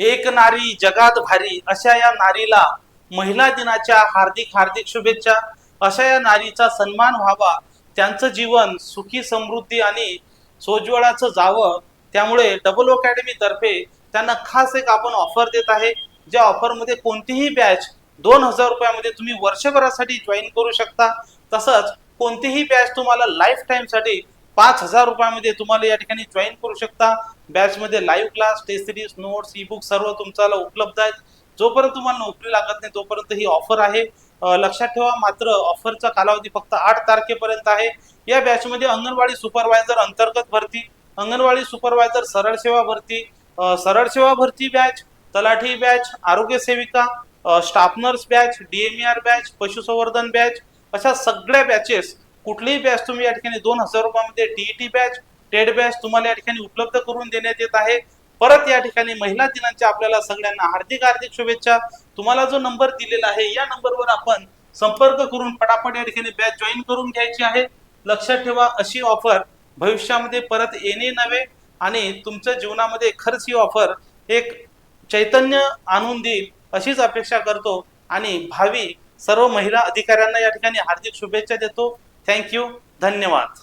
एक नारी जगात भारी अशा या नारीला महिला दिनाच्या हार्दिक हार्दिक शुभेच्छा. अशा या नारीचा सन्मान व्हावा. त्यांचं जीवन सुखी समृद्धी आणि सोज्वळाचं जावं. त्यामुळे डबल अकॅडमी तर्फे त्यांना खास एक आपण ऑफर देत आहे. ज्या ऑफरमध्ये कोणतीही बॅच दोन हजार रुपयामध्ये तुम्ही वर्षभरासाठी जॉईन करू शकता. तसंच कोणतीही बॅच तुम्हाला लाईफ टाईमसाठी पाच हजार रुपयामध्ये तुम्हाला या ठिकाणी जॉईन करू शकता. बॅचमध्ये live class test series notes e book सर्व तुमच्याला उपलब्ध आहेत. जोपर्यंत तुम्हाला नोकरी लागत नाही तोपर्यंत ही ऑफर आहे. लक्षात ठेवा मात्र ऑफरचा कालावधी फक्त आठ तारखेपर्यंत आहे. या बॅचमध्ये अंगणवाडी सुपरवायझर अंतर्गत भरती अंगणवाडी सुपरवायझर सरळ सेवा भरती सरळ सेवा भरती बॅच तलाठी बॅच आरोग्य सेविका staff nurse batch DMR batch पशुसंवर्धन बॅच अशा सगळ्या बॅचेस कुठलीही बॅच तुम्ही या ठिकाणी दोन हजार रुपयामध्ये टीईटी बॅच टेड बॅच तुम्हाला या ठिकाणी उपलब्ध करून देण्यात येत आहे. परत या ठिकाणी महिला दिनाच्या आपल्याला सगळ्यांना हार्दिक हार्दिक शुभेच्छा. तुम्हाला जो नंबर दिलेला आहे या नंबरवर आपण संपर्क करून पटापट या ठिकाणी बॅच जॉईन करून घ्यायची आहे. लक्षात ठेवा अशी ऑफर भविष्यामध्ये परत येणे नव्हे आणि तुमच्या जीवनामध्ये खरंच ही ऑफर एक चैतन्य आणून देईल अशीच अपेक्षा करतो आणि भावी सर्व महिला अधिकाऱ्यांना या ठिकाणी हार्दिक शुभेच्छा देतो. थँक्यू धन्यवाद